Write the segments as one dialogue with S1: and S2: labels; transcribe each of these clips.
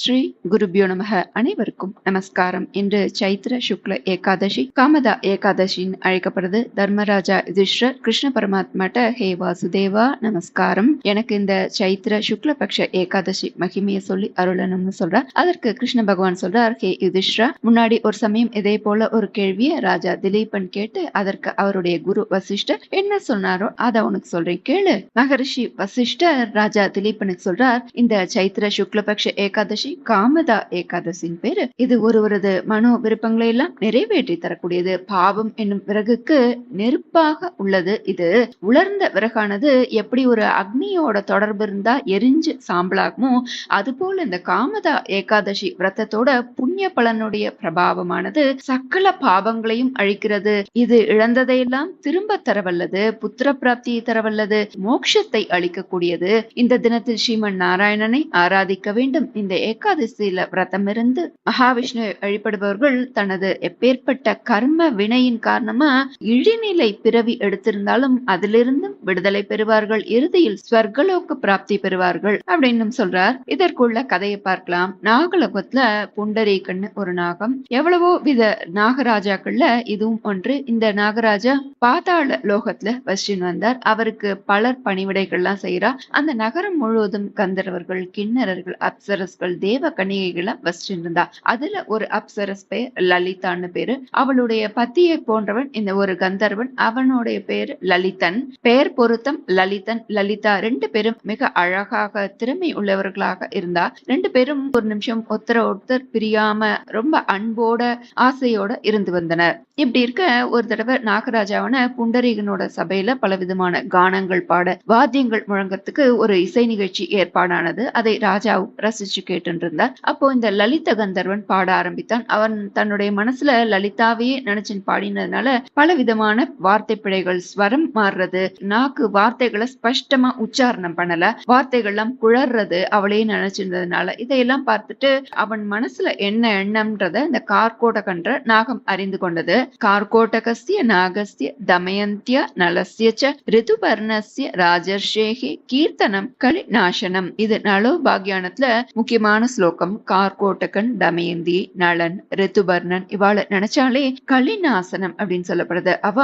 S1: ஸ்ரீ குருபியோ நமக. அனைவருக்கும் நமஸ்காரம். இன்று சைத்திர சுக்ல ஏகாதசி காமதா ஏகாதசின்னு அழைக்கப்படுது. தர்மராஜா யுதிஷ்டர் கிருஷ்ண பரமாத்மாட்ட ஹே வாசுதேவா நமஸ்காரம். எனக்கு இந்த சைத்திர சுக்ல பக்ஷ ஏகாதசி மகிமையை சொல்லி அருளணும்னு சொல்றார் அதற்கு கிருஷ்ண பகவான் சொல்றார் ஹே யுதிஷ்ரா முன்னாடி ஒரு சமயம் இதே போல ஒரு கேள்வியை ராஜா திலீபன் கேட்டு அதற்கு அவருடைய குரு வசிஷ்டர் என்ன சொன்னாரோ அதை உனக்கு சொல்றேன் கேளு. மகரிஷி வசிஷ்டர் ராஜா திலீபனுக்கு சொல்றார் இந்த சைத்திர சுக்லபக்ஷ ஏகாதசி ஏகாதசி காமதா ஏகாதசின் பேரு. இது ஒருவரது மனோ விருப்பங்களை எல்லாம் நிறைவேற்றி தரக்கூடியது. பாவம் என்னும் விறகுக்கு நெருப்பாக உள்ளது இது. உலர்ந்த விறகானது எப்படி ஒரு அக்னியோட தொடர்பு இருந்தா எரிஞ்சு சாம்பலாகுமோ அதுபோல இந்த காமதா ஏகாதசி விரத்தத்தோட புண்ணிய பலனுடைய பிரபாவமானது சக்கல பாவங்களையும் அழிக்கிறது. இது இழந்ததையெல்லாம் திரும்ப தரவல்லது புத்திர பிராப்தியை தரவல்லது மோட்சத்தை அளிக்கக்கூடியது. இந்த தினத்தில் ஸ்ரீமன் நாராயணனை ஆராதிக்க வேண்டும். இந்த ஏகாதசியில விரதம் இருந்து மகாவிஷ்ணு வழிபடுபவர்கள் தனது எப்பேற்பட்ட கர்ம வினையின் காரணமா இழிநிலை பிறவி எடுத்திருந்தாலும் அதிலிருந்தும் விடுதலை பெறுவார்கள். இறுதியில் ஸ்வர்கலோக பிராப்தி பெறுவார்கள் அப்படின்னு சொல்றார். இதற்குள்ள கதையை பார்க்கலாம். நாகலோகத்துல புண்டரீகன்னு ஒரு நாகம். எவ்வளவோ வித நாகராஜாக்கள்ல இதுவும் ஒன்று. இந்த நாகராஜா பாதாள லோகத்துல வசிச்சுன்னு வந்தார். அவருக்கு பலர் பணிவிடைகள்லாம் செய்யறா அந்த நகரம் முழுவதும் கந்தர்வர்கள் கிண்ணறர்கள் அப்சரஸ்கள் தேவ கணிகைகளை வசிச்சு இருந்தா அதுல ஒரு அப்சரஸ் பேர் லலிதான்னு பேரு. அவளுடைய பத்தியை போன்றவன் இந்த ஒரு கந்தர்வன் அவனுடைய பேர் லலிதன். பெயர் பொருத்தம் லலிதன் லலிதா ரெண்டு பேரும் மிக அழகாக திறமை உள்ளவர்களாக இருந்தா. ரெண்டு பேரும் ஒரு நிமிஷம் ஒருத்தர ஒருத்தர் பிரியாம ரொம்ப அன்போட ஆசையோட இருந்து வந்தனர். இப்படி இருக்க ஒரு தடவை நாகராஜாவன புண்டரீகனோட சபையில பல விதமான கானங்கள் பாட வாத்தியங்கள் முழங்கத்துக்கு ஒரு இசை நிகழ்ச்சி ஏற்பாடானது. அதை ராஜாவும் ரசிச்சு கேட்டுருந்தார் அப்போ இந்த லலித கந்தர்வன் பாட ஆரம்பித்தான். அவன் தன்னுடைய மனசுல லலிதாவையே நினைச்சு பாடினதுனால பல விதமான வார்த்தை பிழைகள் ஸ்வரம் மாறுறது நாக்கு வார்த்தைகளை ஸ்பஷ்டமா உச்சாரணம் பண்ணல வார்த்தைகள்லாம் குழறது அவளையே நினைச்சிருந்ததுனால இதையெல்லாம் பார்த்துட்டு அவன் மனசுல என்ன எண்ணம்ன்றத இந்த கார்கோடகன்ற நாகம் அறிந்து கொண்டது. கார்கோடகஸ்ய நாகஸ்ய தமயந்திய நலசிய ச ரிதுபர்ணஸ்ய ராஜர்ஷேகி கீர்த்தனம் களி நாசனம் இது நலோ நலோபாகியானத்துல முக்கியமான ஸ்லோகம் கார்கோட்டகன் தமயந்தி நளன் ரித்துபர்ணன் இவாள நினைச்சாலே கலிநாசனம் அப்படின்னு சொல்லப்படுது. அவ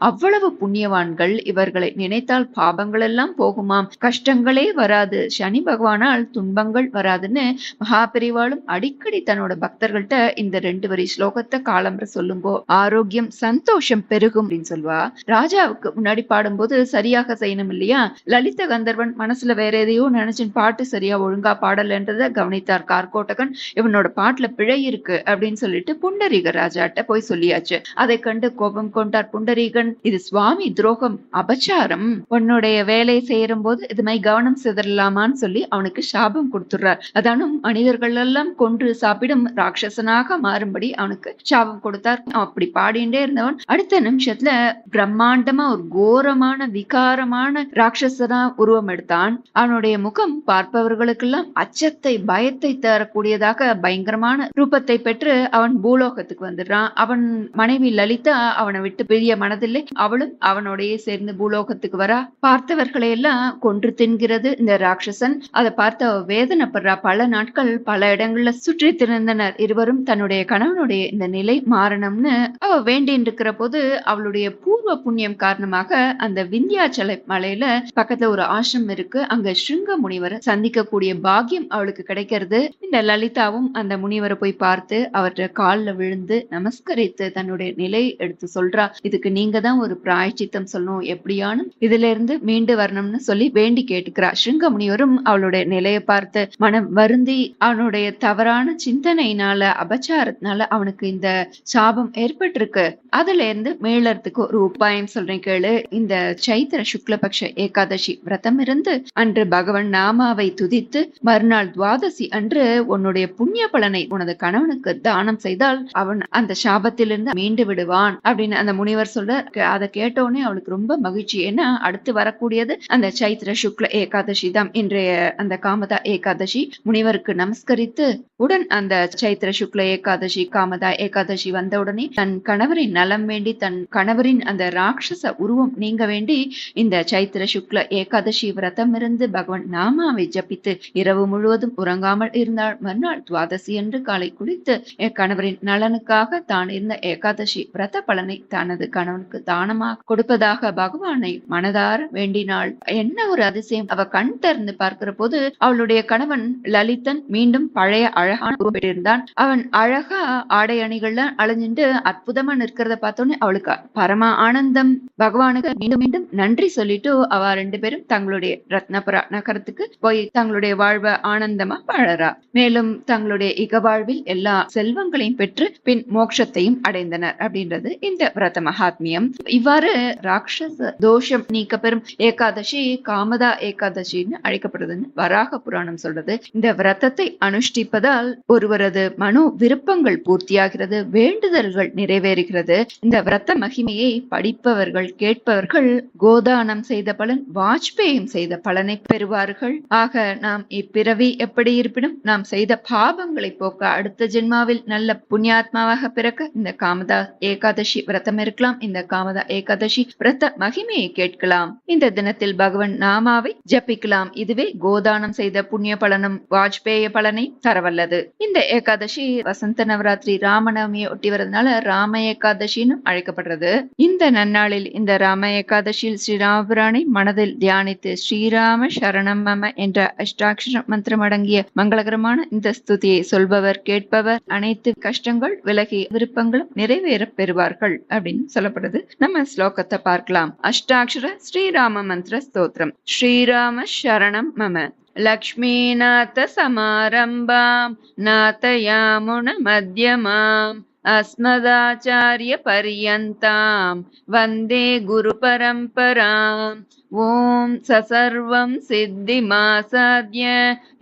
S1: அவ்வளவு புண்ணியவான்கள் இவர்களை நினைத்தால் பாபங்கள் எல்லாம் போகுமாம். கஷ்டங்களே வராது. சனி பகவானால் துன்பங்கள் வராதுன்னு மகாபெரிவாளும் அடிக்கடி தன்னோட பக்தர்கள்ட்ட இந்த ரெண்டு வரி ஸ்லோகத்தை காலம்பர சொல்லும்போ ஆரோக்கியம் சந்தோஷம் பெருகும் அப்படின்னு சொல்வா ராஜாவுக்கு முன்னாடி பாடும்போது சரியாக செய்யணும் இல்லையா? லலித கந்தர்வன் மனசுல வேற எதையோ நினைச்சு பாட்டு சரியா ஒழுங்கா பாடலன்றத கவனித்தார் கார்கோட்டகன் இவனோட பாட்டுல பிழை இருக்கு அப்படின்னு சொல்லிட்டு புண்டரீக ராஜாட்ட போய் சொல்லியாச்சு. அதை கண்டு கோபம் கொண்டார் புண்டரீகன். இது சுவாமி துரோகம் அபச்சாரம். உன்னுடைய வேலை செய்யறும் போது இது மாதிரி கவனம் சிதறலாமான்னு சொல்லி அவனுக்கு சாபம் கொடுத்துடுறார். அதானும் மனிதர்கள் எல்லாம் கொன்று சாப்பிடும் ராட்சசனாக மாறும்படி அவனுக்கு சாபம் கொடுத்தார். அப்படி பாடிண்டே இருந்தவன். அடுத்த நிமிஷத்துல பிரம்மாண்டமா ஒரு கோரமான விகாரமான ராட்சசனா உருவம் எடுத்தான். அவனுடைய முகம் பார்ப்பவர்களுக்கெல்லாம் அச்சத்தை பய பயத்தை தரக்கூடியதாக பயங்கரமான ரூபத்தை பெற்று அவன் பூலோகத்துக்கு வந்துடுறான். அவன் மனைவி லலிதா அவனை விட்டு பெரிய மனதில்லை. அவளும் அவனோடையே சேர்ந்து பூலோகத்துக்கு வரா. பார்த்தவர்களை எல்லாம் கொன்று தின்கிறது இந்த ராட்சசன். அதை பார்த்து அவ வேதனைப்படுறா. பல நாட்கள் பல இடங்கள்ல சுற்றி திரிந்தனர் இருவரும். தன்னுடைய கணவனுடைய இந்த நிலை மாறணும்னு அவ வேண்டின்னு இருக்கிற போது அவளுடைய பூர்வ புண்ணியம் காரணமாக அந்த விந்தியாச்சலை மலையில பக்கத்துல ஒரு ஆசிரம் இருக்கு. அங்க ஸ்ருங்க முனிவரை சந்திக்கக்கூடிய பாக்கியம் அவளுக்கு கிடைக்கிறது இந்த லலிதாவும் அந்த முனிவரை போய் பார்த்து அவர்கிட்ட காலில் விழுந்து நமஸ்கரித்து தன்னுடைய நிலை எடுத்து சொல்றா இதுக்கு நீங்க தான் ஒரு பிராய்ச்சித்தம் சொல்லணும். எப்படியானு இதுல இருந்து மீண்டு வரணும்னு சொல்லி வேண்டி கேட்டுக்கிறா. ஸ்ருங்க முனிவரும் அவளுடைய நிலையை பார்த்து மனம் வருந்தி அவனுடைய தவறான சிந்தனையினால அபச்சாரத்தினால அவனுக்கு இந்த சாபம் ஏற்பட்டிருக்கு. அதுல இருந்து மேலறதுக்கு ஒரு உபாயம் சொல்றேன் கேளு. இந்த சைத்திர சுக்லபக்ஷ ஏகாதசி விரதம் இருந்து அன்று பகவன் நாமாவை துதித்து மறுநாள் துவாதசி அன்று உன்னுடைய புண்ணிய பலனை உனது கணவனுக்கு தானம் செய்தால் அவன் அந்த சாபத்திலிருந்து மீண்டு விடுவான் அப்படின்னு அந்த முனிவர் சொல்ற அதை கேட்டோடனே அவளுக்கு ரொம்ப மகிழ்ச்சி. ஏன்னா அடுத்து வரக்கூடியது அந்த சைத்திர சுக்ல ஏகாதசி தான். இன்றைய அந்த காமதா ஏகாதசி முனிவருக்கு நமஸ்கரித்து உடன் அந்த சைத்திர சுக்ல ஏகாதசி காமதா ஏகாதசி வந்தவுடனே தன் கணவரின் நலம் வேண்டி தன் கணவரின் அந்த ராட்சச உருவம் நீங்க வேண்டி இந்த சைத்திர சுக்ல ஏகாதசி விரதம் இருந்து பகவான் நாமாவை ஜபித்து இரவு முழுவதும் உறங்காம இல்லாமல் இருந்தால் மறுநாள் துவாதசி என்று காலை குளித்து கணவரின் நலனுக்காக தான் இருந்த ஏகாதசி விரத பலனை தனது கணவனுக்கு தானமாக கொடுப்பதாக பகவானை மனதார வேண்டினாள். என்ன ஒரு அதிசயம். அவ கண் திறந்து பார்க்கிற போது அவளுடைய கணவன் லலிதன் மீண்டும் பழைய அழகான உருவம் அவன் அழகா ஆடை அணிகள்ல அலைஞ்சிட்டு அற்புதமா நிற்கிறத பார்த்தோன்னே அவளுக்கு பரம ஆனந்தம். பகவானுக்கு மீண்டும் மீண்டும் நன்றி சொல்லிட்டு அவ ரெண்டு பேரும் தங்களுடைய ரத்னபுரா நகரத்துக்கு போய் தங்களுடைய வாழ்வை ஆனந்தமா அழறா மேலும் தங்களுடைய இக வாழ்வில் எல்லா செல்வங்களையும் பெற்று பின் மோட்சத்தையும் அடைந்தனர் அப்படின்றது இந்த விரத மகாத்மியம். இவ்வாறு ராட்சச தோஷம் நீக்க பெறும் ஏகாதசி காமதா ஏகாதசின்னு அழைக்கப்படுதுன்னு வராக புராணம் சொல்றது. இந்த விரதத்தை அனுஷ்டிப்பதால் ஒருவரது மனோ விருப்பங்கள் பூர்த்தியாகிறது வேண்டுதல்கள் நிறைவேறுகிறது. இந்த விரத மகிமையை படிப்பவர்கள் கேட்பவர்கள் கோதானம் செய்த பலன் வாஜ்பேயம் செய்த பலனை பெறுவார்கள். ஆக நாம் இப்பிறவி எப்படி இருப்பினும் நாம் செய்த பாபங்களை போக்க அடுத்த ஜென்மாவில் நல்ல புண்ணியாத்மாவாக பிறக்க இந்த காமதா ஏகாதசி விரதம் இருக்கலாம். இந்த காமதா ஏகாதசி விரத மகிமையை கேட்கலாம். இந்த தினத்தில் பகவான் நாமாவை ஜபிக்கலாம். இதுவே கோதானம் செய்த புண்ணிய பலனும் வாஜ்பேய பலனை தரவல்லது. இந்த ஏகாதசி வசந்த நவராத்திரி ராமநவமியை ஒட்டி வரதுனால ராம ஏகாதசின்னு அழைக்கப்படுறது. இந்த நன்னாளில் இந்த ராம ஏகாதசியில் ஸ்ரீராமபுரானை மனதில் தியானித்து ஸ்ரீராம சரணம் மம என்ற அஷ்டாட்சர மந்திரம் அடங்கிய மங்களகரமான இந்த ஸ்துதியை சொல்பவர் கேட்பவர் அனைத்து கஷ்டங்கள் விலகி விருப்பங்களும் நிறைவேற பெறுவார்கள் அப்படின்னு சொல்லப்படுது. நம்ம ஸ்லோகத்தை பார்க்கலாம். அஷ்டாட்சர ஸ்ரீராம மந்திர ஸ்தோத்திரம். ஸ்ரீராம சரணம் மம. லக்ஷ்மீநாத சமாரம்பாம். நாத்தயாமுன மத்தியமாம் अस्मदाचार्य पर्यन्ताम् वन्दे गुरुपरम्पराम्। ॐ ससर्वं सिद्धिमासाद्य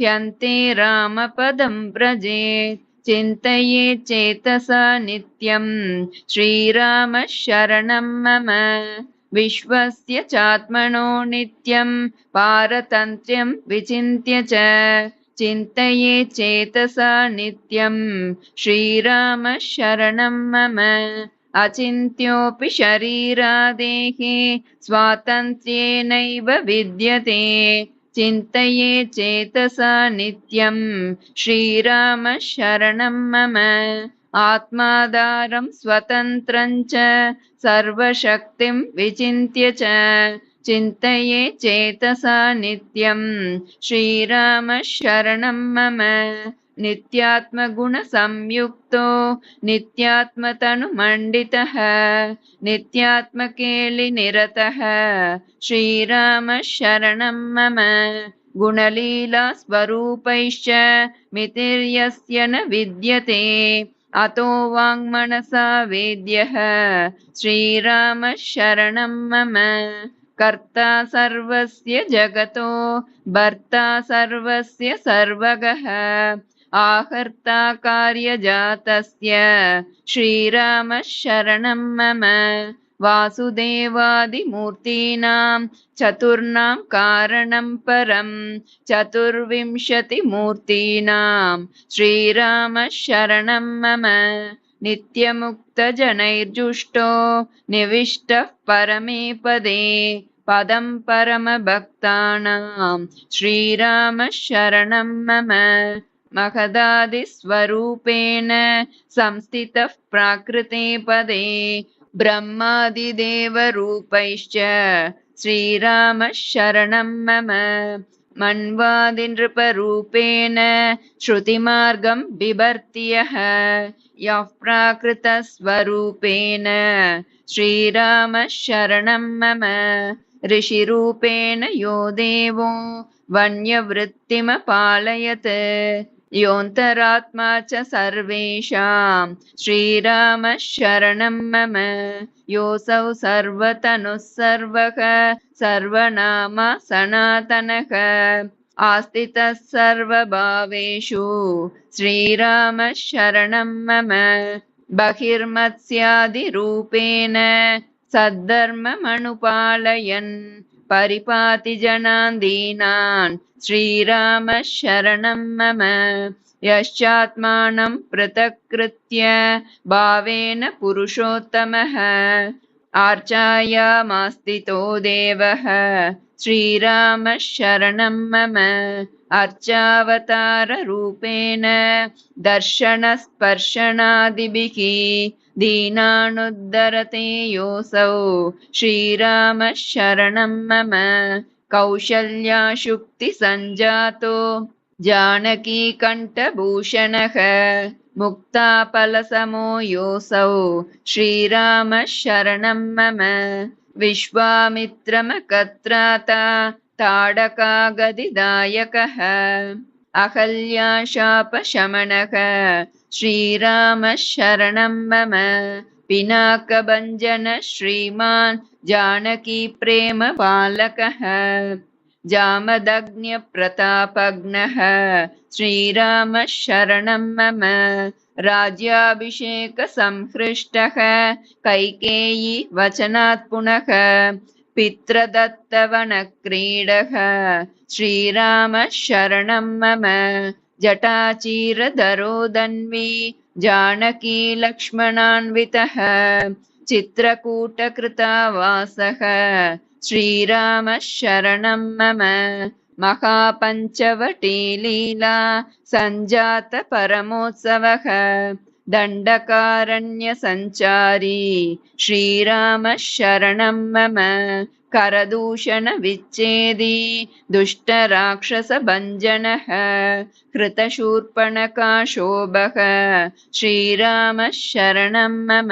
S1: ह्यन्ते रामपदं व्रजेत्। चिन्तये चेतसा नित्यम्। श्रीरामः शरणं मम। विश्वस्य चात्मनो नित्यं पारतन्त्र्यं विचिन्त्य च चिन्तये चेतसा नित्यं श्रीरामः शरणं मम। अचिन्त्योऽपि शरीरादेहे स्वातन्त्र्येणैव विद्यते। चिन्तये चेतसा नित्यं श्रीरामः शरणं मम। आत्माधारं स्वतन्त्रं च। सर्वशक्तिं विचिन्त्य च चिन्तये चेतसा नित्यं। श्रीरामः मम। नित्यात्मगुणसंयुक्तो। नित्यात्मतनुमण्डितः। नित्यात्मकेलिनिरतः। श्रीरामः शरणं मम। गुणलीलास्वरूपैश्च मितिर्यस्य न विद्यते। अतो वाङ्मनसा वेद्यः। श्रीरामः शरणं मम कर्ता सर्वस्य जगतो भर्ता सर्वस्य सर्वगः आहर्ता कार्यजातस्य श्रीरामः शरणं मम वासुदेवादिमूर्तीनां चतुर्णां कारणं परं चतुर्विंशतिमूर्तीनां श्रीरामः शरणं मम नित्यमुक्तजनैर्जुष्टो निविष्टः परमे पदे पदं परमभक्तानां श्रीरामः शरणं मम महदादिस्वरूपेण संस्थितः प्राकृते पदे ब्रह्मादिदेवरूपैश्च श्रीरामः शरणं मम मन्वादिनृपरूपेण श्रुतिमार्गं बिभर्ति यः यः प्राकृतस्वरूपेण श्रीरामः शरणं मम ऋषिरूपेण यो देवो वन्यवृत्तिमपालयत्। योऽन्तरात्मा च सर्वेषां श्रीरामः शरणं मम। योऽसौ सर्वतनुः सर्वः सर्वनामा सनातनः। आस्थितः सर्वभावेषु श्रीरामः शरणं मम। बहिर्मत्स्यादिरूपेण सद्धर्ममनुपालयन् परिपाति जनान् दीनान् श्रीरामः शरणं मम यश्चात्मानं पृथक्कृत्य भावेन पुरुषोत्तमः आर्चायामास्तितो देवः। श्रीरामः शरणं मम अर्चावताररूपेण दर्शनस्पर्शनादिभिः दीनानुद्धरते योऽसौ। श्रीरामः शरणं मम कौशल्याशुक्तिसञ्जातो। जानकीकण्ठभूषणः मुक्ताफलसमो योऽसौ श्रीरामः शरणं मम विश्वामित्रमकत्राता ताडकागदिदायकः अहल्याशापशमनः श्रीरामः शरणं मम पिनाकभञ्जन श्रीमान् जानकीप्रेमपालकः जामदग्न्यप्रतापग्नः श्रीरामः शरणं मम राज्याभिषेकसंहृष्टः कैकेयी वचनात् पुनः पित्रदत्तवनक्रीडः श्रीरामः शरणं मम जटाचीरधरोदन्वी जानकी लक्ष्मणान्वितः चित्रकूटकृतावासः। श्रीरामः शरणं मम महापञ्चवटीलीला सञ्जातपरमोत्सवः। दण्डकारण्यसञ्चारी। श्रीरामः शरणं मम करदूषणविच्छेदी। दुष्टराक्षसभञ्जनः कृतशूर्पणकाशोभः। श्रीरामः शरणं मम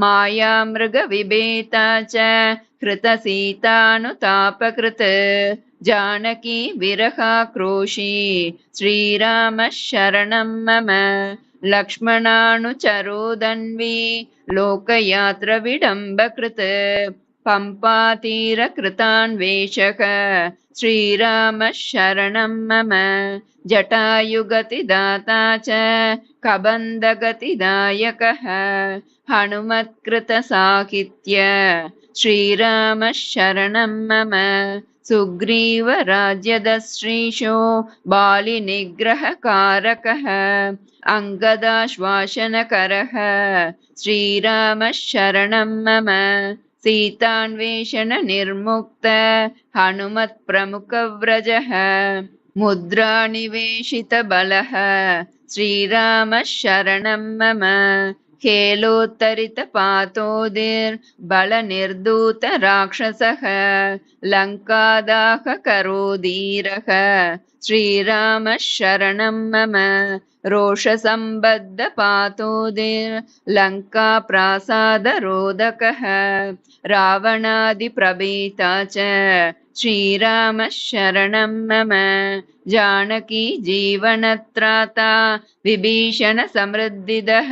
S1: मायामृगविभेता च कृतसीतानुतापकृत्। जानकी विरहाक्रोशी श्रीरामः शरणं मम लक्ष्मणानुचरोदन्वी। लोकयात्रविडम्बकृत् पम्पातीरकृतान्वेषः श्रीरामः शरणं मम। जटायुगतिदाता च कबन्धगतिदायकः हनुमत्कृतसाहित्य। श्रीरामः शरणं मम। सुग्रीवराज्यदश्रीशो बालिनिग्रहकारकः। अङ्गदाश्वासनकरः। श्रीरामः शरणं मम सीतान्वेषणनिर्मुक्त हनुमत्प्रमुखव्रजः मुद्रानिवेशितबलः। श्रीरामः शरणं मम हेलोत्तरितपातोदिर्बलनिर्धूतराक्षसः लङ्कादाहकरो धीरः श्रीरामः शरणं मम रोषसम्बद्धपातोदिर्लङ्काप्रासादरोदकः रावणादिप्रभीता च श्रीरामः शरणं मम जानकी जीवनत्राता विभीषणसमृद्धिदः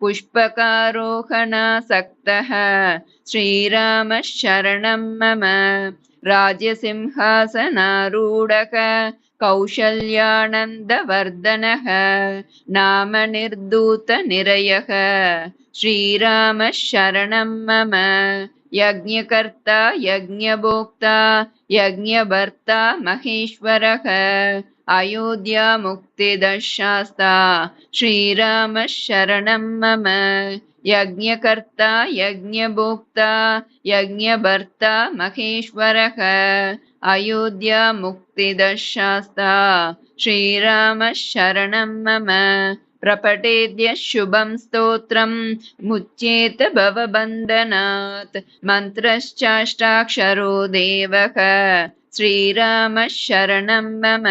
S1: पुष्पकारोहणासक्तः श्रीरामः शरणं मम राज्यसिंहासनारूढः कौशल्यानन्दवर्धनः नामनिर्धूतनिरयः श्रीरामः शरणं मम यज्ञकर्ता यज्ञभोक्ता यज्ञभर्ता महेश्वरः अयोध्यामुक्तिदशास्ता श्रीरामः शरणं मम यज्ञकर्ता यज्ञभोक्ता यज्ञभर्ता महेश्वरः अयोध्यामुक्तिदशास्ता। श्रीरामः शरणं मम प्रपटेद्य शुभं स्तोत्रं मुच्येत भवबन्धनात्। मन्त्रश्चाष्टाक्षरो देवः। श्रीरामः शरणं मम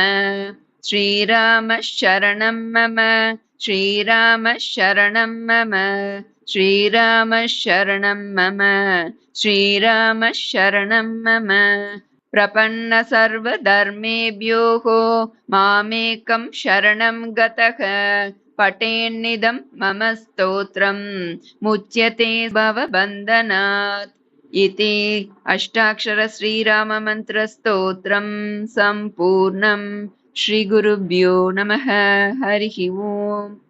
S1: श्रीरामः शरणं मम श्रीरामः शरणं मम श्रीरामः शरणं मम श्रीरामः शरणं मम प्रपन्न सर्वधर्मेभ्योः मामेकं शरणं गतः। पठेन्निदं मम स्तोत्रं मुच्यते भवबन्धनात्। इति अष्टाक्षरश्रीराममन्त्रस्तोत्रं सम्पूर्णं। श्रीगुरुभ्यो नमः। हरिः ओम्